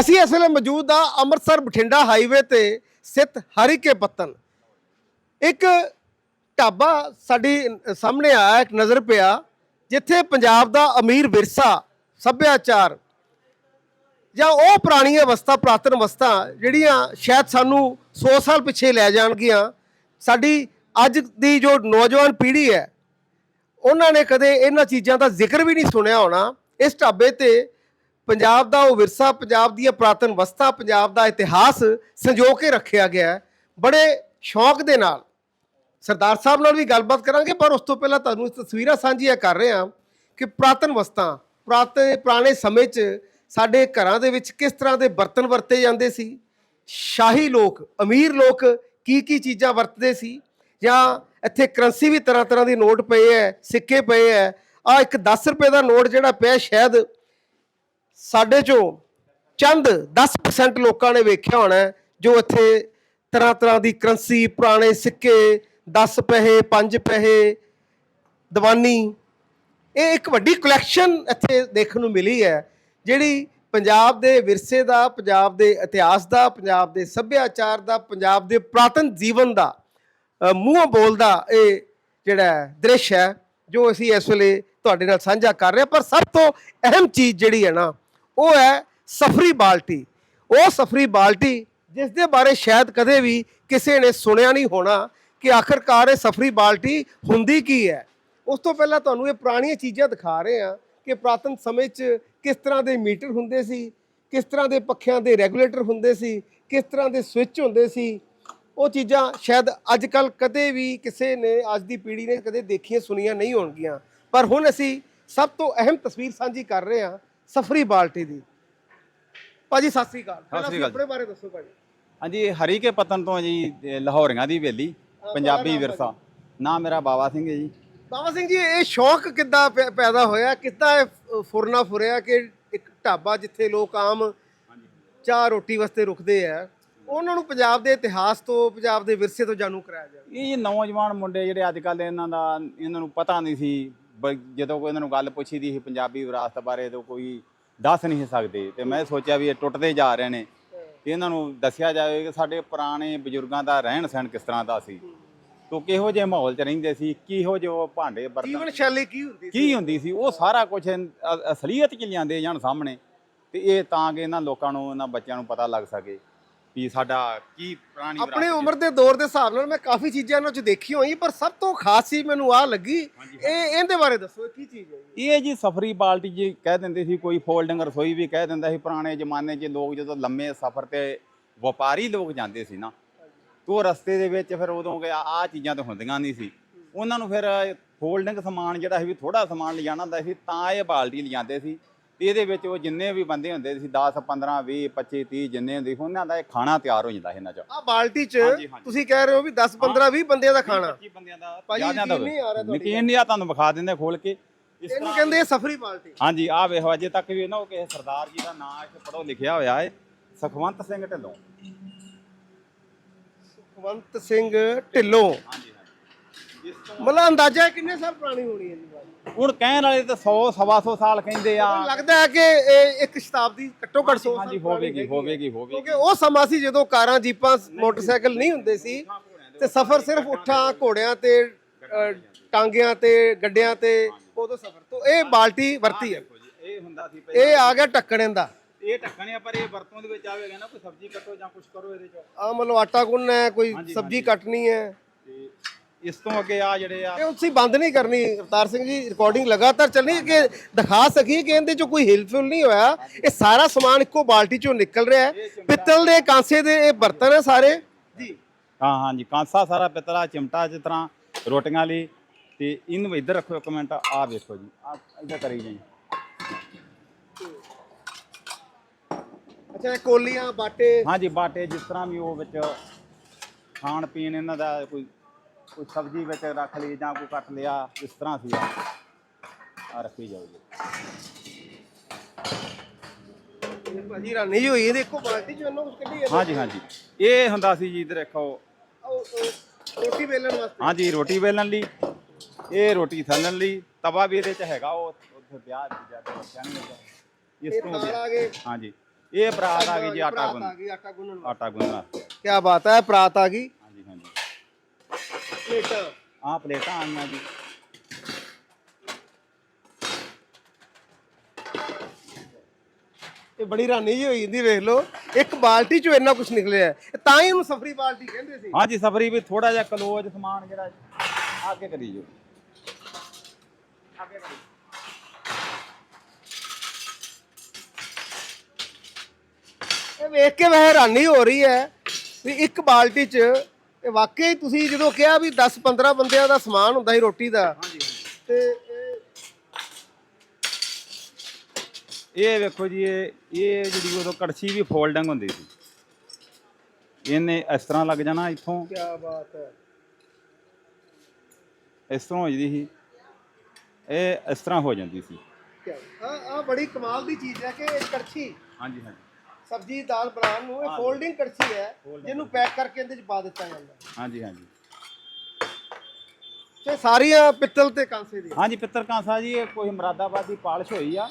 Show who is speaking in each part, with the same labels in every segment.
Speaker 1: ਅਸੀਂ ਇਸ ਵੇਲੇ ਮੌਜੂਦ ਆ ਅੰਮ੍ਰਿਤਸਰ ਬਠਿੰਡਾ ਹਾਈਵੇ ਤੇ ਸਥਿਤ ਹਰੀਕੇ ਪੱਤਨ ਇੱਕ ਢਾਬਾ ਸਾਡੀ ਸਾਹਮਣੇ ਆਇਆ, ਇੱਕ ਨਜ਼ਰ ਪਿਆ, ਜਿੱਥੇ ਪੰਜਾਬ ਦਾ ਅਮੀਰ ਵਿਰਸਾ, ਸੱਭਿਆਚਾਰ ਜਾਂ ਉਹ ਪੁਰਾਣੀਆਂ ਅਵਸਥਾ, ਪ੍ਰਾਤਨ ਅਵਸਥਾ ਜਿਹੜੀਆਂ ਸ਼ਾਇਦ ਸਾਨੂੰ 100 ਸਾਲ ਪਿੱਛੇ ਲੈ ਜਾਣਗੀਆਂ, ਸਾਡੀ ਅੱਜ ਦੀ ਜੋ ਨੌਜਵਾਨ ਪੀੜ੍ਹੀ ਹੈ, ਉਹਨਾਂ ਨੇ ਕਦੇ ਇਹਨਾਂ ਚੀਜ਼ਾਂ ਦਾ ਜ਼ਿਕਰ ਵੀ ਨਹੀਂ ਸੁਣਿਆ ਹੋਣਾ। ਇਸ ਢਾਬੇ ਤੇ ਪੰਜਾਬ ਦਾ ਉਹ ਵਿਰਸਾ, ਪੰਜਾਬ ਦੀਆਂ ਪ੍ਰਾਤਨ ਵਸਤਾਂ, ਪੰਜਾਬ ਦਾ ਇਤਿਹਾਸ ਸੰਜੋ ਕੇ ਰੱਖਿਆ ਗਿਆ ਹੈ। ਬੜੇ ਸ਼ੌਂਕ ਦੇ ਨਾਲ ਸਰਦਾਰ ਸਾਹਿਬ ਨਾਲ ਵੀ ਗੱਲਬਾਤ ਕਰਾਂਗੇ, ਪਰ ਉਸ ਤੋਂ ਪਹਿਲਾਂ ਤੁਹਾਨੂੰ ਤਸਵੀਰਾਂ ਸਾਂਝੀਆਂ ਕਰ ਰਹੇ ਹਾਂ ਕਿ ਪ੍ਰਾਤਨ ਵਸਤਾਂ, ਪ੍ਰਾਤਨ, ਪੁਰਾਣੇ ਸਮੇਂ 'ਚ ਸਾਡੇ ਘਰਾਂ ਦੇ ਵਿੱਚ ਕਿਸ ਤਰ੍ਹਾਂ ਦੇ ਬਰਤਨ ਵਰਤੇ ਜਾਂਦੇ ਸੀ? ਸ਼ਾਹੀ ਲੋਕ, ਅਮੀਰ ਲੋਕ ਕੀ ਕੀ ਚੀਜ਼ਾਂ ਵਰਤਦੇ ਸੀ? ਜਾਂ ਇੱਥੇ ਕਰੰਸੀ ਵੀ ਤਰ੍ਹਾਂ ਤਰ੍ਹਾਂ ਦੀ ਨੋਟ ਪਏ ਐ ਸਿੱਕੇ ਪਏ ਐ ਆ ਇੱਕ 10 ਰੁਪਏ ਦਾ ਨੋਟ ਜਿਹੜਾ ਪਿਆ ਸ਼ਾਇਦ ਸਾਡੇ ਚੋਂ ਚੰਦ 10% ਲੋਕਾਂ ਨੇ ਵੇਖਿਆ ਹੋਣਾ ਜੋ ਇੱਥੇ ਤਰ੍ਹਾਂ ਤਰ੍ਹਾਂ ਦੀ ਕਰੰਸੀ ਪੁਰਾਣੇ ਸਿੱਕੇ 10 ਪੈਸੇ 5 ਪੈਸੇ ਦੀਵਾਨੀ। ਇਹ ਇੱਕ ਵੱਡੀ ਕਲੈਕਸ਼ਨ ਇੱਥੇ ਦੇਖਣ ਨੂੰ ਮਿਲੀ ਹੈ ਜਿਹੜੀ ਪੰਜਾਬ ਦੇ ਵਿਰਸੇ ਦਾ ਪੰਜਾਬ ਦੇ ਇਤਿਹਾਸ ਦਾ ਪੰਜਾਬ ਦੇ ਸੱਭਿਆਚਾਰ ਦਾ ਪੰਜਾਬ ਦੇ ਪ੍ਰਾਤਨ ਜੀਵਨ ਦਾ ਅ, ਮੂੰਹੋਂ ਬੋਲਦਾ ਇਹ ਜਿਹੜਾ ਦ੍ਰਿਸ਼ ਹੈ ਜੋ ਅਸੀਂ ਇਸ ਵੇਲੇ ਤੁਹਾਡੇ ਨਾਲ ਸਾਂਝਾ ਕਰ ਰਹੇ ਹਾਂ। ਪਰ ਸਭ ਤੋਂ ਅਹਿਮ ਚੀਜ਼ ਜਿਹੜੀ ਹੈ ਨਾ ਉਹ ਹੈ ਸਫਰੀ ਬਾਲਟੀ। ਉਹ ਸਫਰੀ ਬਾਲਟੀ ਜਿਸ ਦੇ ਬਾਰੇ ਸ਼ਾਇਦ ਕਦੇ ਵੀ ਕਿਸੇ ਨੇ ਸੁਣਿਆ ਨਹੀਂ ਹੋਣਾ ਕਿ ਆਖਰਕਾਰ ਇਹ ਸਫਰੀ ਬਾਲਟੀ ਹੁੰਦੀ ਕੀ ਹੈ। ਉਸ ਤੋਂ ਪਹਿਲਾਂ ਤੁਹਾਨੂੰ ਇਹ ਪੁਰਾਣੀਆਂ ਚੀਜ਼ਾਂ ਦਿਖਾ ਰਹੇ ਹਾਂ ਕਿ ਪ੍ਰਾਤਨ ਸਮੇਂ 'ਚ ਕਿਸ ਤਰ੍ਹਾਂ ਦੇ ਮੀਟਰ ਹੁੰਦੇ ਸੀ, ਕਿਸ ਤਰ੍ਹਾਂ ਦੇ ਪੱਖਿਆਂ ਦੇ ਰੈਗੂਲੇਟਰ ਹੁੰਦੇ ਸੀ, ਕਿਸ ਤਰ੍ਹਾਂ ਦੇ ਸਵਿਚ ਹੁੰਦੇ ਸੀ। ਉਹ ਚੀਜ਼ਾਂ ਸ਼ਾਇਦ ਅੱਜ ਕੱਲ ਕਦੇ ਵੀ ਕਿਸੇ ਨੇ, ਅੱਜ ਦੀ ਪੀੜ੍ਹੀ ਨੇ ਕਦੇ ਦੇਖੀਆਂ ਸੁਣੀਆਂ ਨਹੀਂ ਹੋਣਗੀਆਂ। ਪਰ ਹੁਣ ਅਸੀਂ ਸਭ ਤੋਂ ਅਹਿਮ ਤਸਵੀਰ ਸਾਂਝੀ ਕਰ ਰਹੇ ਹਾਂ ਸਫਰੀ ਬਾਲਟੀ ਦੀ। ਭਾਜੀ ਸਤਿ ਸ੍ਰੀ ਅਕਾਲ। ਪਹਿਲਾਂ
Speaker 2: ਸ੍ਰੀ
Speaker 1: ਤੁਸੀਂ
Speaker 2: ਅਕਾਲ
Speaker 1: ਆਪਣੇ ਬਾਰੇ ਦੱਸੋ ਭਾਜੀ।
Speaker 2: ਹਾਂਜੀ ਇਹ ਹਰੀਕੇ ਪਤਨ ਤੋਂ ਜੀ ਇਹ ਲਾਹੌਰੀਆਂ ਦੀ ਹਵੇਲੀ ਪੰਜਾਬੀ ਵਿਰਸਾ। ਨਾਮ ਮੇਰਾ ਬਾਬਾ ਸਿੰਘ ਹੈ ਜੀ।
Speaker 1: ਬਾਬਾ ਸਿੰਘ ਜੀ ਇਹ ਸ਼ੌਕ ਕਿੱਦਾਂ ਪੈ- ਪੈਦਾ ਹੋਇਆ? ਕਿੱਦਾਂ ਇਹ ਫ- ਫੁਰਨਾ ਫੁਰਿਆ ਕਿ ਇੱਕ ਢਾਬਾ ਜਿੱਥੇ ਲੋਕ ਆਮ ਚਾਹ ਰੋਟੀ ਵਾਸਤੇ ਰੁਕਦੇ ਆ ਉਹਨਾਂ ਨੂੰ ਪੰਜਾਬ ਦੇ ਇਤਿਹਾਸ ਤੋਂ ਪੰਜਾਬ ਦੇ ਵਿਰਸੇ ਤੋਂ ਜਾਣੂ ਕਰਾਇਆ ਜਾਵੇ?
Speaker 2: ਇਹ ਜੀ ਨੌਜਵਾਨ ਮੁੰਡੇ ਜਿਹੜੇ ਅੱਜ ਕੱਲ ਇਹਨਾਂ ਦਾ ਇਹਨਾਂ ਨੂੰ ਪਤਾ ਨਹੀਂ ਸੀ ਜਦੋਂ ਕੋਈ ਇਹਨਾਂ ਨੂੰ ਗੱਲ ਪੁੱਛੀ ਦੀ ਸੀ ਪੰਜਾਬੀ ਵਿਰਾਸਤ ਬਾਰੇ ਤਾਂ ਕੋਈ ਦੱਸ ਨਹੀਂ ਸਕਦੇ। ਤੇ ਮੈਂ ਸੋਚਿਆ ਵੀ ਇਹ ਟੁੱਟਦੇ ਜਾ ਰਹੇ ਨੇ। ਤੇ ਇਹਨਾਂ ਨੂੰ ਦੱਸਿਆ ਜਾਵੇ ਕਿ ਸਾਡੇ ਪੁਰਾਣੇ ਬਜ਼ੁਰਗਾਂ ਦਾ ਰਹਿਣ ਸਹਿਣ ਕਿਸ ਤਰ੍ਹਾਂ ਦਾ ਸੀ। ਤੋ ਕਿਹੋ ਜਿਹੇ ਮਾਹੌਲ 'ਚ ਰਹਿੰਦੇ ਸੀ ਕਿਹੋ ਜਿਹੇ ਉਹ ਭਾਂਡੇ ਬਰਤਨ
Speaker 1: ਜੀਵਨ ਸ਼ੈਲੀ ਕੀ ਹੁੰਦੀ ਸੀ?
Speaker 2: ਕੀ ਹੁੰਦੀ ਸੀ? ਉਹ ਸਾਰਾ ਕੁਝ ਅਸਲੀਅਤ ਚ ਲਿਆਂਦੇ ਜਾਣ ਸਾਹਮਣੇ। ਤੇ ਇਹ ਤਾਂ ਕਿ ਇਹਨਾਂ ਲੋਕਾਂ ਨੂੰ ਇਹਨਾਂ ਬੱਚਿਆਂ ਨੂੰ ਪਤਾ ਲੱਗ ਸਕੇ। ਵੀ ਸਾਡਾ ਕੀ ਪੁਰਾਣੀ
Speaker 1: ਆਪਣੀ ਉਮਰ ਦੇ ਦੌਰ ਦੇ ਹਿਸਾਬ ਨਾਲ ਮੈਂ ਕਾਫੀ ਚੀਜ਼ਾਂ ਇਹਨਾਂ ਚ ਦੇਖੀ ਹੋਈ ਪਰ ਸਭ ਤੋਂ ਖਾਸ ਚੀਜ਼ ਮੈਨੂੰ ਆ ਲੱਗੀ ਇਹ ਇਹਦੇ ਬਾਰੇ ਦੱਸੋ ਇਹ ਕੀ ਚੀਜ਼ ਹੈ?
Speaker 2: ਇਹ ਜੀ ਸਫਰੀ ਬਾਲਟੀ ਜੀ ਕਹਿ ਦਿੰਦੇ ਸੀ ਕੋਈ ਫੋਲਡਿੰਗ ਰਸੋਈ ਵੀ ਕਹਿ ਦਿੰਦਾ ਸੀ ਪੁਰਾਣੇ ਜ਼ਮਾਨੇ 'ਚ ਲੋਕ ਜਦੋਂ ਲੰਮੇ ਸਫ਼ਰ ਤੇ ਵਪਾਰੀ ਲੋਕ ਜਾਂਦੇ ਸੀ ਨਾ ਤੋ ਰਸਤੇ ਦੇ ਵਿੱਚ ਫਿਰ ਉਦੋਂ ਕਿ ਆ ਚੀਜ਼ਾਂ ਤਾਂ ਹੁੰਦੀਆਂ ਨਹੀਂ ਸੀ। ਉਹਨਾਂ ਨੂੰ ਫਿਰ ਫੋਲਡਿੰਗ ਸਮਾਨ ਜਿਹੜਾ ਸੀ ਵੀ ਥੋੜਾ ਸਮਾਨ ਲਿਜਾਣਾ ਹੁੰਦਾ ਸੀ ਤਾਂ ਇਹ ਬਾਲਟੀ ਲਿਜਾਂਦੇ ਸੀ। ਤੇ ਇਹਦੇ ਵਿੱਚ ਉਹ ਜਿੰਨੇ ਵੀ ਬੰਦੇ ਹੁੰਦੇ ਸੀ 10 15 20 25 30 ਜਿੰਨੇ ਹੁੰਦੇ ਸੀ ਉਹਨਾਂ ਦਾ ਇਹ ਖਾਣਾ ਤਿਆਰ ਹੋ ਜਾਂਦਾ ਸੀ ਇਹਨਾਂ 'ਚ।
Speaker 1: ਆਹ ਬਾਲਟੀ ਚ
Speaker 2: ਹਾਂਜੀ, ਹਾਂਜੀ।
Speaker 1: ਤੁਸੀਂ ਕਹਿ ਰਹੇ ਹੋ ਵੀ 10 15 20 ਬੰਦਿਆਂ ਦਾ ਖਾਣਾ।
Speaker 2: 25 ਬੰਦਿਆਂ ਦਾ
Speaker 1: ਭਾਜੀ,
Speaker 2: ਜ਼ਿਆਦਾ ਦਾ
Speaker 1: ਯਕੀਨ ਨਹੀਂ ਆ ਰਿਹਾ ਤੁਹਾਡੀ
Speaker 2: ਯਕੀਨ ਨਹੀਂ ਆ ਤੁਹਾਨੂੰ ਵਿਖਾ ਦਿੰਦੇ ਖੋਲ ਕੇ। ਇਸ
Speaker 1: ਇਹਨੂੰ
Speaker 2: ਤਰ੍ਹਾਂ
Speaker 1: ਕਹਿੰਦੇ ਆ ਸਫਰੀ ਬਾਲਟੀ।
Speaker 2: ਹਾਂਜੀ ਆ ਵੇਖੋ ਅਜੇ ਤੱਕ ਵੀ ਨਾ ਉਹ ਕਿਸੇ ਸਰਦਾਰ ਜੀ ਦਾ ਨਾਮ ਇੱਥੇ ਪੜੋ ਲਿਖਿਆ ਹੋਇਆ ਹੈ। ਸੁਖਵੰਤ ਸਿੰਘ ਢਿੱਲੋਂ।
Speaker 1: ਕੁਲਵੰਤ ਸਿੰਘ ਢਿੱਲੋਂ।
Speaker 2: ਹਾਂਜੀ ਹਾਂਜੀ। ਇਸ ਤੋਂ
Speaker 1: ਮਤਲਬ ਅੰਦਾਜ਼ਾ ਹੈ ਕਿੰਨੇ ਸਾਲ ਪੁਰਾਣੀ ਹੋਣੀ ਹੈ ਜੀ ਬਾਲਟੀ?
Speaker 2: ਹੁਣ ਕਹਿਣ ਵਾਲੇ ਤਾਂ 100 ਸਵਾ 100 ਸਾਲ ਕਹਿੰਦੇ ਆ।
Speaker 1: ਲੱਗਦਾ ਹੈ ਕਿ ਇਹ ਇੱਕ ਸ਼ਤਾਬਦੀ ਘੱਟੋ ਘੱਟ 100
Speaker 2: ਹਾਂਜੀ ਹੋਵੇਗੀ ਹੋਵੇਗੀ ਹੋਵੇਗੀ।
Speaker 1: ਕਿਉਂਕਿ ਉਹ ਸਮਾਂ ਸੀ ਜਦੋਂ ਕਾਰਾਂ ਜੀਪਾਂ ਮੋਟਰਸਾਈਕਲ ਨਹੀਂ ਹੁੰਦੇ ਸੀ ਤੇ ਸਫ਼ਰ ਸਿਰਫ ਉੱਠਾਂ ਘੋੜਿਆਂ ਤੇ ਅ, ਟਾਂਗਿਆਂ ਤੇ ਗੱਡਿਆਂ ਤੇ ਉਦੋਂ ਸਫ਼ਰ। ਤੋਂ ਇਹ ਬਾਲਟੀ ਵਰਤੀ ਹੈ।
Speaker 2: ਇਹ ਹੁੰਦਾ ਸੀ ਪਹਿਲਾਂ।
Speaker 1: ਇਹ ਆ ਗਿਆ ਢੱਕਣੇ ਦਾ।
Speaker 2: ਇਹ ਢੱਕਣ ਪਰ ਇਹ ਵਰਤੋਂ ਦੇ ਵਿੱਚ ਆਵੇਗਾ ਨਾ ਕੋਈ ਸਬਜ਼ੀ ਕੱਟੋ ਜਾਂ ਕੁਝ ਕਰੋ ਇਹਦੇ ਚ।
Speaker 1: ਆ ਮਤਲਬ ਆਟਾ ਗੁੰਨਣਾ ਹੈ ਕੋਈ ਸਬਜ਼ੀ। ਕੱਟਣੀ ਹੈ।
Speaker 2: ਤੇ ਇਸ ਤੋਂ ਅੱਗੇ ਆ ਜਿਹੜੇ ਆ
Speaker 1: ਇਹ ਤੁਸੀਂ ਬੰਦ ਨਹੀਂ ਕਰਨੀ। ਅਵਤਾਰ ਸਿੰਘ ਜੀ ਰਿਕਾਰਡਿੰਗ ਲਗਾਤਾਰ ਚੱਲਣੀ ਕਿ ਦਿਖਾ ਸਕੀਏ ਕਿ ਇਹਦੇ ਚੋਂ ਕੋਈ ਹਿਲਫੁਲ ਨਹੀਂ ਹੋਇਆ। ਇਹ ਸਾਰਾ ਸਮਾਨ ਇੱਕੋ ਬਾਲਟੀ ਚੋਂ ਨਿਕਲ ਰਿਹਾ ਹੈ। ਪਿੱਤਲ ਦੇ ਕਾਂਸੇ ਦੇ ਇਹ ਬਰਤਨ ਹੈ ਸਾਰੇ। ਜੀ।
Speaker 2: ਹਾਂ ਹਾਂਜੀ ਕਾਂਸਾ ਸਾਰਾ ਪਿੱਤਲਾ ਚਿਮਟਾ ਜਿਸ ਤਰ੍ਹਾਂ ਰੋਟੀਆਂ ਲਈ। ਤੇ ਇਹਨੂੰ ਇੱਧਰ ਰੱਖੋ ਇੱਕ ਮਿੰਟ ਆ ਵੇਖੋ ਜੀ ਆ ਇੱਧਰ ਕਰੀ ਜਾਈ।
Speaker 1: ਅੱਛਾ ਕੋਲੀਆਂ ਬਾਟੇ।
Speaker 2: ਹਾਂਜੀ ਬਾਟੇ ਜਿਸ ਤਰ੍ਹਾਂ ਵੀ ਉਹ ਵਿੱਚ ਖਾਣ ਪੀਣ ਇਹਨਾਂ ਦਾ ਕੋਈ ਕੋਈ ਸਬਜ਼ੀ ਵਿੱਚ ਰੱਖ ਲਈ ਜਾਂ ਕੋਈ ਕੱਟ ਲਿਆ ਇਸ ਤਰ੍ਹਾਂ ਸੀ ਆ ਰੱਖੀ ਜਾਓ ਜੀ
Speaker 1: ਇਹ ਭਾਜੀ ਰਾਨੀ ਜੀ ਹੋਈ ਇਹਦੇ ਇੱਕੋ ਬਾਲਟੀ ਚੋਂ ਇਹਨੂੰ ਕੱਢੀ ਜਾਂਦੇ।
Speaker 2: ਹਾਂਜੀ ਹਾਂਜੀ। ਇਹ ਹੁੰਦਾ ਸੀ ਜੀ ਇੱਧਰ ਦੇਖੋ।
Speaker 1: ਉਹ- ਉਹ ਰੋਟੀ ਵੇਲਣ ਵਾਸਤੇ।
Speaker 2: ਹਾਂਜੀ ਰੋਟੀ ਵੇਲਣ ਲਈ। ਇਹ ਰੋਟੀ ਥੱਲਣ ਲਈ। ਤਵਾ ਵੀ ਇਹਦੇ ਚ ਹੈਗਾ ਉਹ ਉੱਥੇ ਵਿਆਹ ਦੀ ਜਾ ਕੇ ਨਹੀਂ ਹੁੰਦਾ ਇਸ
Speaker 1: ਇਹ
Speaker 2: ਤੋਂ
Speaker 1: ਆ। ਗਏ।
Speaker 2: ਹਾਂਜੀ। ਇਹ ਪਰਾਤ ਆ ਗਈ ਜੀ ਆਟਾ ਗੁੰਨ।
Speaker 1: ਆਟਾ ਗੁੰਨਣ
Speaker 2: ਆਟਾ ਗੁੰਨਣਾ
Speaker 1: ਕੀ ਬਾਤ ਹੈ ਪਰਾਤ ਆ ਗਈ। ਪਲੇਟਾਂ।
Speaker 2: ਆਹ ਪਲੇਟਾਂ ਆਈਆਂ ਜੀ।
Speaker 1: ਇਹ ਬੜੀ ਰਾਨੀ ਜੀ ਹੋਈ ਜਾਂਦੀ ਵੇਖ ਲਓ। ਇੱਕ ਬਾਲਟੀ ਚੋਂ ਇੰਨਾ ਕੁਝ ਨਿਕਲਿਆ। ਹੈ। ਇਹ ਤਾਂ ਹੀ ਉਹਨੂੰ ਸਫਰੀ ਬਾਲਟੀ ਕਹਿੰਦੇ ਸੀ।
Speaker 2: ਹਾਂਜੀ ਸਫਰੀ ਵੀ ਥੋੜਾ ਜਿਹਾ ਕਲੋਜ ਸਮਾਨ ਜਿਹੜਾ ਅੱਗੇ ਕਰੀ ਜੋ
Speaker 1: ਇਹ ਵੇਖ ਕੇ ਵੈਸੇ ਹੈਰਾਨੀ ਹੋ ਰਹੀ ਹੈ ਵੀ ਇੱਕ ਬਾਲਟੀ 'ਚ ਇਹ ਵਾਕਈ ਤੁਸੀਂ ਜਦੋਂ ਕਿਹਾ ਵੀ 10 15 ਬੰਦਿਆਂ ਦਾ ਸਮਾਨ ਹੁੰਦਾ ਸੀ ਰੋਟੀ ਦਾ
Speaker 2: ਹਾਂਜੀ
Speaker 1: ਤੇ ਇਹ
Speaker 2: ਵੇਖੋ ਜੀ ਇਹ ਇਹ ਜਿਹੜੀ ਉਦੋਂ ਕੜਛੀ ਵੀ ਫੋਲਡਿੰਗ ਹੁੰਦੀ ਸੀ। ਇਹਨੇ ਇਸ ਤਰ੍ਹਾਂ ਲੱਗ ਜਾਣਾ ਇੱਥੋਂ।
Speaker 1: ਕੀ ਬਾਤ ਹੈ।
Speaker 2: ਇਸ ਤਰ੍ਹਾਂ ਹੋ ਜਾਂਦੀ ਸੀ। ਇਹ ਇਸ ਤਰ੍ਹਾਂ ਹੋ ਜਾਂਦੀ ਸੀ।
Speaker 1: ਆ ਆ ਬੜੀ ਕਮਾਲ ਦੀ ਚੀਜ਼ ਹੈ ਕਿ ਇਹ ਕੜਛੀ
Speaker 2: ਹਾਂਜੀ ਹਾਂਜੀ।
Speaker 1: ਸਬਜ਼ੀ ਦਾਲ ਬਣਾਉਣ ਨੂੰ ਇਹ ਫੋਲਡਿੰਗ ਕੜਛੀ ਹੈ ਜਿਹਨੂੰ ਪੈਕ ਕਰਕੇ ਇਹਦੇ 'ਚ ਪਾ ਦਿੱਤਾ ਜਾਂਦਾ
Speaker 2: ਹਾਂਜੀ ਹਾਂਜੀ।
Speaker 1: ਤੇ ਸਾਰੀਆਂ ਪਿੱਤਲ ਤੇ ਕਾਂਸੇ ਦੀ।
Speaker 2: ਹਾਂਜੀ ਪਿੱਤਰ ਕਾਂਸਾ ਜੀ ਇਹ ਕੋਈ ਮਰਾਦਾਬਾਦ ਦੀ ਪਾਲਿਸ਼ ਹੋਈ ਆ।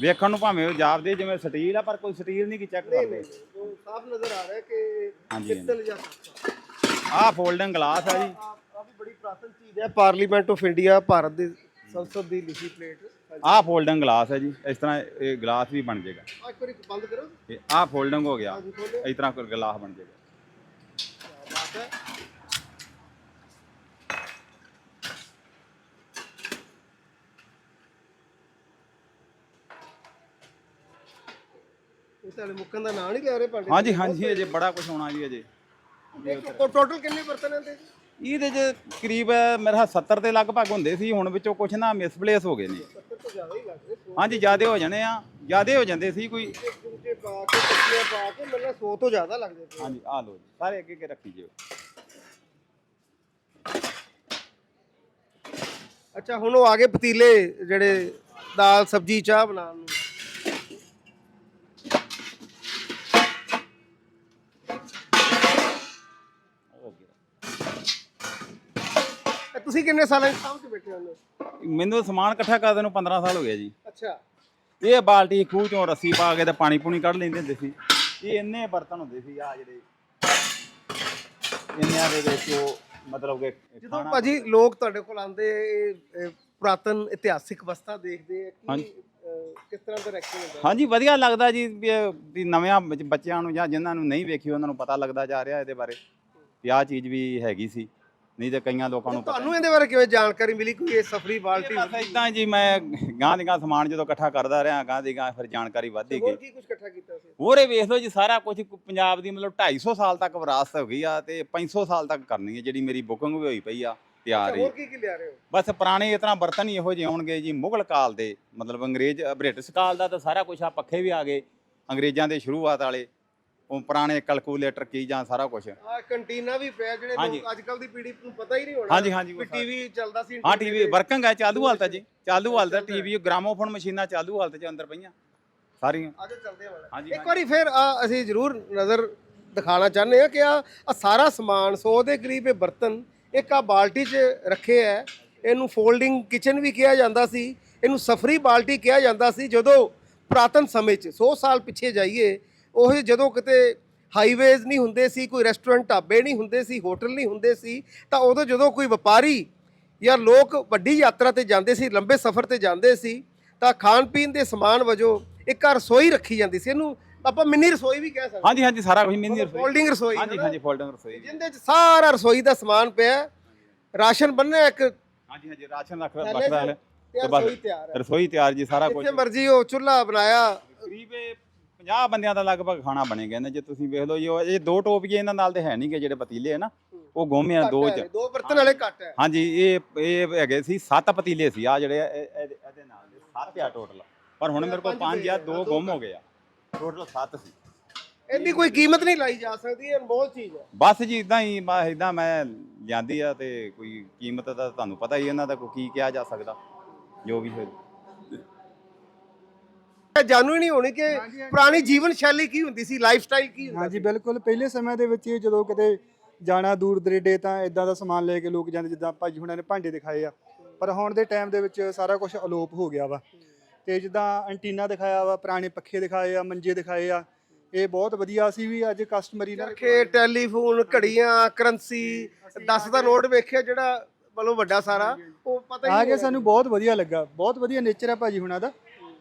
Speaker 2: ਵੇਖਣ ਨੂੰ ਭਾਵੇਂ ਉਹ ਜਾਪਦੇ ਜਿਵੇਂ ਸਟੀਲ ਆ ਪਰ ਕੋਈ ਸਟੀਲ ਨਹੀਂ ਕੀ ਚੈੱਕ ਕਰਦੇ।
Speaker 1: ਉਹ ਸਾਫ਼ ਨਜ਼ਰ ਆ ਰਿਹਾ ਕਿ ਪਿੱਤਲ ਜਾਂ ਕਾਂਸਾ।
Speaker 2: ਆਹ ਫੋਲਡਿੰਗ ਗਲਾਸ ਆ ਜੀ।
Speaker 1: ਆ ਵੀ ਬੜੀ ਪ੍ਰਾਤਨ ਚੀਜ਼ ਹੈ ਪਾਰਲੀਮੈਂਟ ਆਫ ਇੰਡੀਆ ਭਾਰਤ ਦੀ ਸੰਸਦ ਦੀ ਲਿਖੀ ਪਲੇਟ
Speaker 2: ਆਹ ਫੋਲਡਿੰਗ ਗਲਾਸ ਹੈ ਜੀ ਇਸ ਤਰ੍ਹਾਂ ਇਹ ਗਲਾਸ ਵੀ ਬਣ ਜਾਏਗਾ।
Speaker 1: ਆ ਇੱਕ ਵਾਰੀ ਬੰਦ ਕਰੋ।
Speaker 2: ਤੇ ਆਹ ਫੋਲਡਿੰਗ ਹੋ ਗਿਆ। ਇਸ ਤਰ੍ਹਾਂ ਕੋਈ ਗਲਾਸ ਬਣ ਜਾਏਗਾ।
Speaker 1: ਬਾਤ ਹੈ ਇਹ ਤੁਹਾਡੇ ਮੁੱਕਣ ਦਾ ਨਾਂ ਨਹੀਂ ਲੈ ਰਹੇ ਭਾਂਡੇ?
Speaker 2: ਹਾਂਜੀ ਹਾਂਜੀ ਅਜੇ ਬੜਾ ਕੁਝ ਹੋਣਾ ਜੀ ਅਜੇ।
Speaker 1: ਟੋਟਲ ਕਿੰਨੇ ਬਰਤਨ ਹੁੰਦੇ ਜੀ?
Speaker 2: ਇਹਦੇ ਚ ਕਰੀਬ ਮੇਰਾ 70 ਦੇ ਲਗਭਗ ਹੁੰਦੇ ਸੀ ਹੁਣ ਵਿੱਚੋਂ ਕੁਝ ਨਾ ਮਿਸਪਲੇਸ ਹੋ ਗਏ ਨੇ।
Speaker 1: 70 ਤੋਂ ਜ਼ਿਆਦਾ ਹੀ ਲੱਗਦੇ
Speaker 2: ਹਾਂਜੀ, ਜਿਆਦੇ ਹੋ ਜਾਣੇ ਆ। ਜਿਆਦੇ ਹੋ ਜਾਂਦੇ ਸੀ ਕੋਈ।
Speaker 1: ਦੂਜੇ ਪਾ ਕੇ ਪੱਤੀਆਂ ਪਾ ਕੇ ਮੈਨੂੰ 100 ਤੋਂ ਜ਼ਿਆਦਾ ਲੱਗਦੇ ਸੀ
Speaker 2: ਹਾਂਜੀ, ਆ ਲੋ ਜੀ, ਸਾਰੇ ਅੱਗੇ ਅੱਗੇ ਰੱਖੀ ਜਿਓ।
Speaker 1: ਅੱਛਾ, ਹੁਣ ਉਹ ਆ ਗਏ ਪਤੀਲੇ, ਜਿਹੜੇ ਦਾਲ, ਸਬਜੀ, ਚਾਹ ਬਣਾਉਣ ਨੂੰ। ਤੁਸੀਂ ਕਿੰਨੇ ਸਾਲਾਂ ਤੋਂ ਸਾਂਭ ਕੇ ਬੈਠੇ ਹੋ
Speaker 2: ਮੈਨੂੰ ਸਮਾਨ ਇਕੱਠਾ ਕਰਦੇ ਨੂੰ 15 ਸਾਲ ਹੋ ਗਏ ਜੀ।
Speaker 1: ਅੱਛਾ।
Speaker 2: ਇਹ ਬਾਲਟੀ ਖੂਹ ਚੋਂ ਰੱਸੀ ਪਾ ਕੇ ਤੇ ਪਾਣੀ ਪੂਣੀ ਕੱਢ ਲੈਂਦੇ ਹੁੰਦੇ ਸੀ। ਇਹ ਇੰਨੇ ਬਰਤਨ ਹੁੰਦੇ ਸੀ ਆ ਜਿਹੜੇ। ਇੰਨਿਆਂ ਦੇ ਵਿੱਚ ਉਹ ਮਤਲਬ ਕਿ
Speaker 1: ਜਦੋਂ
Speaker 2: ਖਾਣਾ
Speaker 1: ਭਾਜੀ ਲੋਕ ਤੁਹਾਡੇ ਕੋਲ ਆਉਂਦੇ ਇਹ, ਇਹ ਪੁਰਾਤਨ ਇਤਿਹਾਸਿਕ ਵਸਤਾਂ ਦੇਖਦੇ ਆ ਕਿ
Speaker 2: ਹਾਂਜੀ।
Speaker 1: ਅਹ, ਕਿਸ ਤਰ੍ਹਾਂ ਦਾ ਰਿਐਕਸ਼ਨ ਹੁੰਦਾ?
Speaker 2: ਹਾਂਜੀ ਵਧੀਆ ਲੱਗਦਾ ਜੀ ਵੀ ਇਹ- ਵੀ ਨਵਿਆਂ ਬੱਚ- ਬੱਚਿਆਂ ਨੂੰ ਜਾਂ ਜਿਨ੍ਹਾਂ ਨੂੰ ਨਹੀਂ ਵੇਖੀ ਉਹਨਾਂ ਨੂੰ ਪਤਾ ਲੱਗਦਾ ਜਾ ਰਿਹਾ ਇਹਦੇ ਬਾਰੇ। ਵੀ ਆਹ ਚੀਜ਼ ਵੀ ਹੈਗੀ ਸੀ। ਨਹੀਂ ਤੇ ਕਈਆਂ ਲੋਕਾਂ ਨੂੰ
Speaker 1: ਤੁਹਾਨੂੰ ਇਹਦੇ ਬਾਰੇ ਕਿਵੇਂ ਜਾਣਕਾਰੀ ਮਿਲੀ? ਕੋਈ ਇਹ ਸਫਰੀ ਬਾਲਟੀ
Speaker 2: ਬਸ ਇਦਾਂ ਜੀ ਮੈਂ ਗਾਂ ਦੀ ਗਾਂ ਸਮਾਨ ਜਦੋਂ ਇਕੱਠਾ ਕਰਦਾ ਰਿਹਾ ਗਾਂ ਦੀ ਗਾਂ ਫਿਰ ਜਾਣਕਾਰੀ ਵੱਧਦੀ
Speaker 1: ਹੋਰ
Speaker 2: ਗਈ।
Speaker 1: ਕੀ ਕੁਝ ਇਕੱਠਾ ਕੀਤਾ ਸੀ?
Speaker 2: ਹੋਰ ਇਹ ਵੇਖ ਲਓ ਜੀ ਸਾਰਾ ਕੁਝ ਪੰਜਾਬ ਦੀ ਮਤਲਬ 250 ਸਾਲ ਤੱਕ ਵਿਰਾਸਤ ਹੋ ਗਈ ਆ ਤੇ 500 ਸਾਲ ਤੱਕ ਕਰਨੀ ਹੈ ਜਿਹੜੀ ਮੇਰੀ ਬੁਕਿੰਗ ਵੀ ਹੋਈ ਪਈ ਆ ਤਿਆਰ ਹੀ।
Speaker 1: ਹੋਰ ਕੀ ਕੀ ਲਿਆ ਰਹੇ ਹੋ?
Speaker 2: ਬਸ ਪੁਰਾਣੇ ਇਤਨਾ ਬਰਤਨ ਹੀ ਇਹੋ ਜਿਹੇ ਆਉਣਗੇ ਜੀ ਮੁਗਲ ਕਾਲ ਦੇ ਮਤਲਬ ਅੰਗਰੇਜ਼ ਬ੍ਰਿਟਿਸ਼ ਕਾਲ ਦਾ ਤਾਂ ਸਾਰਾ ਕੁਝ ਆ ਪੱਖੇ ਵੀ ਆ ਗਏ ਅੰਗਰੇਜ਼ਾਂ ਦੇ ਸ਼ੁਰੂਆਤ ਵਾਲੇ। ਉਹ ਪੁਰਾਣੇ ਕੈਲਕੂਲੇਟਰ ਕੀ ਜਾਂ ਸਾਰਾ ਕੁਝ
Speaker 1: ਆ ਕੰਟੀਨਾ ਵੀ ਪਿਆ ਜਿਹੜੇ। ਲੋਕ ਅੱਜ ਕੱਲ ਦੀ ਪੀੜ੍ਹੀ ਨੂੰ ਪਤਾ ਹੀ ਨਹੀਂ ਹੋਣਾ।
Speaker 2: ਹਾਂਜੀ, ਹਾਂਜੀ,
Speaker 1: ਵੀ ਟੀਵੀ ਚੱਲਦਾ ਸੀ
Speaker 2: ਹਾਂ ਟੀਵੀ ਵਰਕਿੰਗ ਹੈ ਚਾਲੂ ਹਾਲਤ ਹੈ ਜੀ। ਚਾਲੂ ਹਾਲਤ ਹੈ ਟੀਵੀ ਗ੍ਰਾਮੋਫੋਨ ਮਸ਼ੀਨਾਂ ਚਾਲੂ ਹਾਲਤ ਚ ਅੰਦਰ ਪਈਆਂ ਸਾਰੀਆਂ।
Speaker 1: ਆਜੋ ਚੱਲਦੇ
Speaker 2: ਹਾਂਜੀ,
Speaker 1: ਇੱਕ। ਵਾਰੀ ਫਿਰ ਆ, ਅਸੀਂ ਜ਼ਰੂਰ ਨਜ਼ਰ ਦਿਖਾਣਾ ਚਾਹੁੰਦੇ ਆ ਕਿ ਆ ਆ ਸਾਰਾ ਸਮਾਨ 100 ਦੇ ਕਰੀਬ ਇਹ ਬਰਤਨ ਇੱਕ ਆ ਬਾਲਟੀ 'ਚ ਰੱਖੇ ਹੈ। ਇਹਨੂੰ ਫੋਲਡਿੰਗ ਕਿਚਨ ਵੀ ਕਿਹਾ ਜਾਂਦਾ ਸੀ। ਇਹਨੂੰ ਸਫਰੀ ਬਾਲਟੀ ਕਿਹਾ ਜਾਂਦਾ ਸੀ ਜਦੋਂ ਪੁਰਾਤਨ ਸਮੇਂ 'ਚ 100 ਸਾਲ ਪਿੱਛੇ ਜਾਈਏ ਉਹ ਜਦੋਂ ਕਿਤੇ ਹਾਈਵੇਜ਼ ਨਹੀਂ ਹੁੰਦੇ ਸੀ ਕੋਈ ਰੈਸਟੋਰੈਂਟ ਢਾਬੇ ਨਹੀਂ ਹੁੰਦੇ ਸੀ ਹੋਟਲ ਨਹੀਂ ਹੁੰਦੇ ਸੀ ਤਾਂ ਉਦੋਂ ਜਦੋਂ ਕੋਈ ਵਪਾਰੀ ਜਾਂ ਲੋਕ ਵੱਡੀ ਯਾਤਰਾ ਤੇ ਜਾਂਦੇ ਸੀ ਲੰਬੇ ਸਫ਼ਰ ਤੇ ਜਾਂਦੇ ਸੀ ਤਾਂ ਖਾਣ ਪੀਣ ਦੇ ਸਮਾਨ ਵਜੋਂ ਇੱਕ ਰਸੋਈ ਰੱਖੀ ਜਾਂਦੀ ਸੀ। ਇਹਨੂੰ ਆਪਾਂ ਮਿੰਨੀ ਰਸੋਈ ਵੀ ਕਹਿ ਸਕਦੇ
Speaker 2: ਹਾਂਜੀ ਹਾਂਜੀ ਸਾਰਾ ਕੁਝ ਮਿੰਨੀ ਰਸੋਈ।
Speaker 1: ਫੋਲਡਿੰਗ ਰਸੋਈ
Speaker 2: ਹਾਂਜੀ ਹਾਂਜੀ? ਫੋਲਡਿੰਗ ਰਸੋਈ। ਜੀ।
Speaker 1: ਜਿਹਦੇ ਚ ਸਾਰਾ ਰਸੋਈ ਦਾ ਸਮਾਨ ਪਿਆ। ਰਾਸ਼ਨ ਬੰਨਿਆ ਇੱਕ।
Speaker 2: ਹਾਂਜੀ ਹਾਂਜੀ ਰਾਸ਼ਨ ਰੱਖ ਰੱਖਦਾ ਹੈ
Speaker 1: ਤੇ ਰਸੋਈ ਤਿਆਰ ਹੈ।
Speaker 2: ਰਸੋਈ ਤਿਆਰ ਜੀ ਸਾਰਾ ਕੁਝ
Speaker 1: ਜਿੱਥੇ ਮਰਜ਼ੀ ਉਹ ਚੁੱਲ੍ਹਾ ਬਣਾਇਆ।
Speaker 2: ਕਰੀਬ 50 ਬੰਦਿਆਂ ਦਾ ਲਗਭਗ ਖਾਣਾ ਬਣੇਗਾ ਇਹਨਾਂ ਜੇ ਤੁਸੀਂ ਵੇਖ ਲਓ ਜੀ ਉਹ ਇਹ ਦੋ ਟੋਪੀਏ ਇਹਨਾਂ ਨਾਲ ਤੇ ਹੈ ਨਹੀਂਗੇ ਜਿਹੜੇ ਪਤੀਲੇ ਹੈ ਨਾ ਉਹ ਗੋਮੇ ਆ ਦੋ ਚ।
Speaker 1: ਹੈ, ਦੋ ਬਰਤਨ ਵਾਲੇ ਘੱਟ ਹੈ।
Speaker 2: ਹਾਂਜੀ ਇਹ ਇਹ ਹੈਗੇ ਸੀ ਸੱਤ ਪਤੀਲੇ ਸੀ ਆ ਜਿਹੜੇ ਇਹ- ਇਹ- ਇਹਦੇ ਨਾਲ ਦੇ ਸੱਤ ਆ ਟੋਟਲ ਪਰ ਹੁਣ ਮੇਰੇ ਕੋਲ
Speaker 1: ਪੰਜ
Speaker 2: ਆ ਦੋ ਗੁੰਮ ਹੋ ਗਏ ਆ। ਟੋਟਲ ਸੱਤ ਸੀ।
Speaker 1: ਇਹਦੀ ਕੋਈ ਕੀਮਤ ਨਹੀਂ ਲਾਈ ਜਾ ਸਕਦੀ ਇਹ ਅਨਮੋਲ ਚੀਜ਼ ਹੈ।
Speaker 2: ਬਸ ਜੀ ਇਦਾਂ ਹੀ ਇਦਾਂ ਮੈਂ ਜਾਂਦੀ ਆ ਤੇ ਕੋਈ ਕੀਮਤ ਦਾ ਤੁਹਾਨੂੰ ਪਤਾ ਹੀ ਇਹਨਾਂ ਦਾ ਕੋਈ ਕੀ ਕਿਹਾ ਜਾ ਸਕਦਾ ਜੋ ਵੀ ਹੋਏ।
Speaker 1: ਜਾਣੂ ਹੀ ਨਹੀਂ ਹੋਣੀ ਕਿ ਪੁਰਾਣੀ ਜੀਵਨ ਸ਼ੈਲੀ ਕੀ ਹੁੰਦੀ ਸੀ ਲਾਈਫ ਸਟਾਈਲ ਕੀ ਹੁੰਦਾ
Speaker 3: ਹਾਂਜੀ ਬਿਲਕੁਲ। ਪਹਿਲੇ ਸਮੇਂ ਦੇ ਵਿੱਚ ਇਹ ਜਦੋਂ ਕਿਤੇ ਜਾਣਾ ਦੂਰ ਦਰੇਡੇ ਤਾਂ ਇਦਾਂ ਦਾ ਸਮਾਨ ਲੈ ਕੇ ਲੋਕ ਜਾਂਦੇ ਜਿੱਦਾਂ ਭਾਜੀ ਹੁਣਾਂ ਨੇ ਭਾਂਡੇ ਦਿਖਾਏ ਆ। ਪਰ ਹੁਣ ਦੇ ਟਾਈਮ ਦੇ ਵਿੱਚ ਸਾਰਾ ਕੁਝ ਅਲੋਪ ਹੋ ਗਿਆ ਵਾ। ਤੇ ਜਿੱਦਾਂ ਐਂਟੀਨਾ ਦਿਖਾਇਆ ਵਾ ਪੁਰਾਣੇ ਪੱਖੇ ਦਿਖਾਏ ਆ ਮੰਜੇ ਦਿਖਾਏ ਆ ਇਹ ਬਹੁਤ ਵਧੀਆ ਸੀ ਵੀ ਅੱਜ ਕਸਟਮਰੀ ਨਾਲ
Speaker 1: ਚਰਖੇ ਟੈਲੀਫੋਨ ਘੜੀਆਂ ਕਰੰਸੀ 10 ਦਾ ਨੋਟ ਵੇਖਿਆ ਜਿਹੜਾ ਮਤਲਬ ਵੱਡਾ ਸਾਰਾ ਉਹ ਪਤਾ ਹੀ
Speaker 3: ਆ ਕੇ ਸਾਨੂੰ ਬਹੁਤ ਵਧੀਆ ਲੱਗਾ। ਬਹੁਤ ਵਧੀਆ ਨੇਚਰ ਹੈ ਭਾਜੀ ਹੁਣਾਂ ਦਾ।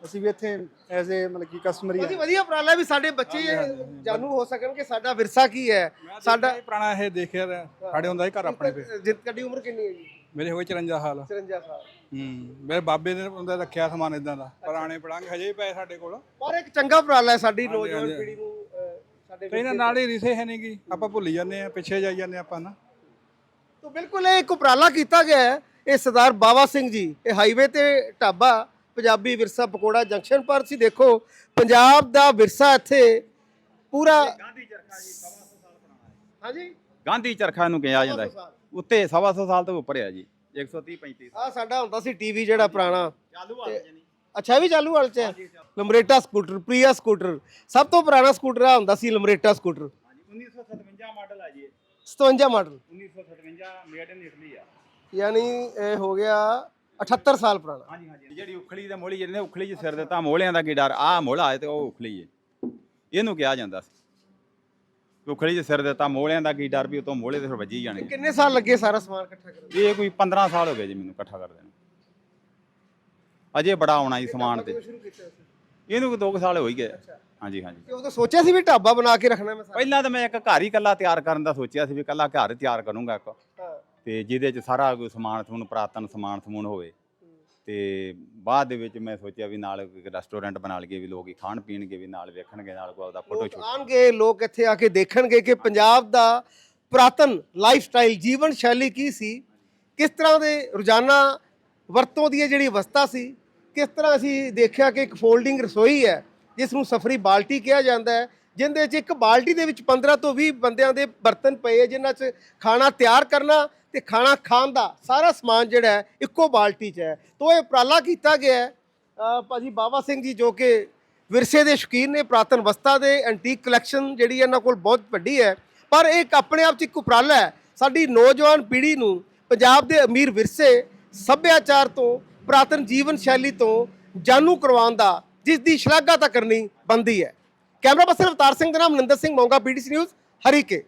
Speaker 3: ਅਸੀਂ ਵੀ ਇੱਥੇ ਐਜ਼ ਏ ਮਤਲਬ ਕਿ ਕਸਟਮਰੀ
Speaker 1: ਬਹੁਤ ਹੀ ਵਧੀਆ ਉਪਰਾਲਾ ਵੀ ਸਾਡੇ ਬੱਚੇ ਜਾਣੂ ਹੋ ਸਕਣ ਕਿ ਸਾਡਾ ਵਿਰਸਾ ਕੀ ਹੈ। ਸਾਡਾ
Speaker 4: ਪੁਰਾਣਾ ਇਹ ਦੇਖਿਆ ਰਿਹਾ। ਸਾਡੇ ਹੁੰਦਾ ਸੀ ਘਰ ਆਪਣੇ ਤੇ।
Speaker 1: ਜਿ- ਤੁਹਾਡੀ ਉਮਰ ਕਿੰਨੀ ਹੈ ਜੀ?
Speaker 4: ਮੇਰੇ ਹੋਏ 54 ਸਾਲ।
Speaker 1: 54 ਸਾਲ।
Speaker 4: ਹੂੰ ਮੇਰੇ ਬਾਬੇ ਨੇ ਉਹਦਾ ਰੱਖਿਆ ਸਮਾਨ ਇਦਾਂ ਦਾ। ਪੁਰਾਣੇ ਪੜਾਂਗੇ ਹਜੇ ਵੀ ਪਏ ਸਾਡੇ ਕੋਲ।
Speaker 1: ਪਰ ਇੱਕ ਚੰਗਾ ਉਪਰਾਲਾ ਹੈ ਸਾਡੀ ਨੌਜਵਾਨ। ਪੀੜ੍ਹੀ ਨੂੰ ਅਹ, ਸਾਡੇ
Speaker 4: ਤੇ ਇਹਨਾਂ ਨਾਲ ਹੀ ਰਿਸੇ ਹੈ ਨਹੀਂਗੀ ਆਪਾਂ ਭੁੱਲੀ ਜਾਂਦੇ ਆ ਪਿੱਛੇ ਜਾਈ ਜਾਂਦੇ ਆਪਾਂ ਨਾ।
Speaker 1: ਤੋ ਬਿਲਕੁਲ ਇਹ ਇੱਕ ਉਪਰਾਲਾ ਕੀਤਾ ਗਿਆ ਹੈ ਇਹ ਸਰਦਾਰ ਬਾਵਾ ਸਿੰਘ ਜੀ ਇਹ ਹਾਈਵੇ ਤੇ ਢਾਬਾ ਪੰਜਾਬੀ ਵਿਰਸਾ ਪਕੌੜਾ ਜੰਕਸ਼ਨ ਪਰ ਤੁਸੀਂ ਦੇਖੋ ਪੰਜਾਬ ਦਾ ਵਿਰਸਾ ਇੱਥੇ ਪੂਰਾ
Speaker 2: ਗਾਂਧੀ ਚਰਖਾ ਜੀ ਸਵਾ ਸੌ ਸਾਲ ਪੁਰਾਣਾ ਹੈ।
Speaker 1: ਹਾਂਜੀ?
Speaker 2: ਗਾਂਧੀ ਚਰਖਾ ਨੂੰ ਕਿਹਾ ਜਾਂਦਾ ਹੈ। ਉੱਤੇ ਸਵਾ ਸੌ ਸਾਲ ਤੋਂ ਉੱਪਰ ਹੈ ਜੀ। 130 35
Speaker 1: ਆ ਸਾਡਾ ਹੁੰਦਾ ਸੀ ਟੀਵੀ ਜਿਹੜਾ ਪੁਰਾਣਾ।
Speaker 2: ਚਾਲੂ ਚ ਨਹੀਂ।
Speaker 1: ਅੱਛਾ ਇਹ ਵੀ ਚਾਲੂ ਹਾਲ ਚ ਹੈ? Lambretta scooter Priya scooter. ਸਭ ਤੋਂ ਪੁਰਾਣਾ ਸਕੂਟਰ ਆ ਹੁੰਦਾ ਸੀ ਲਮਰੇਟਾ ਸਕੂਟਰ।
Speaker 2: ਹਾਂਜੀ 1957 ਮਾਡਲ ਹੈ ਜੀ ਇਹ।
Speaker 1: 57 ਮਾਡਲ।
Speaker 2: 1957 ਮੇਡ ਇਨ ਇਟਲੀ ਆ।
Speaker 1: ਯਾਨੀ ਇਹ ਹੋ ਗਿਆ 78 ਸਾਲ ਪੁਰਾਣਾ।
Speaker 2: ਹਾਂਜੀ ਹਾਂਜੀ। ਜਿਹੜੀ ਉਖਲੀ ਦਾ ਮੋਲੀ ਜਿਹੜੇ ਨੇ ਉਖਲੀ 'ਚ ਸਿਰ ਦਿੱਤਾ ਮੋਹਲਿਆਂ ਦਾ ਕੀ ਡਰ? ਆ ਮੋਹਲਾ ਹੈ ਤੇ ਉਹ ਉਖਲੀ ਹੈ। ਇਹਨੂੰ ਕਿਹਾ ਜਾਂਦਾ ਸੀ। ਉਖਲੀ 'ਚ ਸਿਰ ਦਿੱਤਾ ਮੋਹਲਿਆਂ ਦਾ ਕੀ ਡਰ ਵੀ ਉਤੋਂ ਮੋਹਲੇ ਤੇ ਫਿਰ ਵੱਜੀ ਜਾਣੇ।
Speaker 1: ਕਿੰਨੇ ਸਾਲ ਲੱਗੇ ਸਾਰਾ ਸਮਾਨ ਇਕੱਠਾ ਕਰਨ
Speaker 2: ਇਹ ਕੋਈ 15 ਸਾਲ ਹੋ ਗਏ ਜੀ ਮੈਨੂੰ ਇਕੱਠਾ ਕਰਦੇ ਨੂੰ। ਅਜੇ ਬੜਾ ਆਉਣਾ ਜੀ ਸਮਾਨ ਤੇ।
Speaker 1: ਸ਼ੁਰੂ ਕੀਤਾ ਸੀ?
Speaker 2: ਇਹਨੂੰ ਕੋਈ 2 ਸਾਲ ਹੋ ਹੀ ਗਏ। ਹਾਂਜੀ ਹਾਂਜੀ।
Speaker 1: ਤੇ ਉਦੋਂ ਸੋਚਿਆ ਸੀ ਵੀ ਢਾਬਾ ਬਣਾ ਕੇ ਰੱਖਣਾ ਮੈਂ ਸਾਰਾ?
Speaker 2: ਪਹਿਲਾਂ ਤਾਂ ਮੈਂ ਇੱਕ ਘਰ ਹੀ ਇਕੱਲਾ ਤਿਆਰ ਕਰਨ ਦਾ ਸੋਚਿਆ ਸੀ ਵੀ ਇਕੱਲਾ ਘਰ ਤਿਆਰ ਕਰੂੰਗਾ ਇੱਕ।
Speaker 1: ਹਾਂ।
Speaker 2: ਤੇ ਜਿਹਦੇ 'ਚ ਸਾਰਾ ਕੋਈ ਸਮਾਨ ਸਮੂਨ ਪ੍ਰਾਤਨ ਸਮਾਨ ਸਮੂਨ ਹੋਵੇ। ਤੇ ਬਾਅਦ ਦੇ ਵਿੱਚ ਮੈਂ ਸੋਚਿਆ ਵੀ ਨਾਲ ਇੱਕ ਰੈਸਟੋਰੈਂਟ ਬਣਾ ਲਈਏ ਵੀ ਲੋਕ ਹੀ ਖਾਣ ਪੀਣਗੇ ਵੀ ਨਾਲ ਵੇਖਣਗੇ ਨਾਲ ਕੋਈ ਆਪਦਾ ਫੋਟੋ ਸ਼ੂਟ
Speaker 1: ਆਣਗੇ ਲੋਕ ਇੱਥੇ ਆ ਕੇ ਦੇਖਣਗੇ ਕਿ ਪੰਜਾਬ ਦਾ ਪੁਰਾਤਨ ਲਾਈਫ ਸਟਾਈਲ ਜੀਵਨ ਸ਼ੈਲੀ ਕੀ ਸੀ ਕਿਸ ਤਰ੍ਹਾਂ ਦੇ ਰੋਜ਼ਾਨਾ ਵਰਤੋਂ ਦੀ ਇਹ ਜਿਹੜੀ ਅਵਸਥਾ ਸੀ ਕਿਸ ਤਰ੍ਹਾਂ ਅਸੀਂ ਦੇਖਿਆ ਕਿ ਇੱਕ ਫੋਲਡਿੰਗ ਰਸੋਈ ਹੈ ਜਿਸ ਨੂੰ ਸਫਰੀ ਬਾਲਟੀ ਕਿਹਾ ਜਾਂਦਾ ਹੈ ਜਿੰਦੇ 'ਚ ਇੱਕ ਬਾਲਟੀ ਦੇ ਵਿੱਚ 15 ਤੋਂ 20 ਬੰਦਿਆਂ ਦੇ ਬਰਤਨ ਪਏ ਜਿਨ੍ਹਾਂ 'ਚ ਖਾਣਾ ਤਿਆਰ ਕਰਨਾ ਤੇ ਖਾਣਾ ਖਾਣ ਦਾ ਸਾਰਾ ਸਮਾਨ ਜਿਹੜਾ ਹੈ, ਇੱਕੋ ਬਾਲਟੀ 'ਚ ਹੈ। ਤੋਂ ਇਹ ਉਪਰਾਲਾ ਕੀਤਾ ਗਿਆ ਹੈ। ਅਹ ਭਾਜੀ ਬਾਬਾ ਸਿੰਘ ਜੀ ਜੋ ਕਿ ਵਿਰਸੇ ਦੇ ਸ਼ੌਕੀਨ ਨੇ, ਪ੍ਰਾਤਨ ਵਸਤਾ ਦੇ ਐਂਟੀਕ ਕਲੈਕਸ਼ਨ ਜਿਹੜੀ ਇਹਨਾਂ ਕੋਲ ਬਹੁਤ ਵੱਡੀ ਹੈ। ਪਰ ਇਹ ਇੱਕ ਆਪਣੇ ਆਪ 'ਚ ਇੱਕ ਉਪਰਾਲਾ ਹੈ। ਸਾਡੀ ਨੌਜਵਾਨ ਪੀੜ੍ਹੀ ਨੂੰ ਪੰਜਾਬ ਦੇ ਅਮੀਰ ਵਿਰਸੇ ਸੱਭਿਆਚਾਰ ਤੋਂ, ਪ੍ਰਾਤਨ ਜੀਵਨ ਸ਼ੈਲੀ ਤੋਂ ਜਾਣੂ ਕਰਵਾਉਣ ਦਾ ਜਿਸ ਦੀ ਸ਼ਲਾਘਾ ਤਾਂ ਕਰਨੀ ਬੰਦੀ ਹੈ। ਕੈਮਰਾ ਪਰਸਨ ਅਵਤਾਰ ਸਿੰਘ ਦਾ ਨਾਮ ਨਿੰਦਰ ਸਿੰਘ, ਮੌਂਗਾ ਪੀਡੀਸੀ ਨਿਊਜ਼ ਹਰੀਕੇ।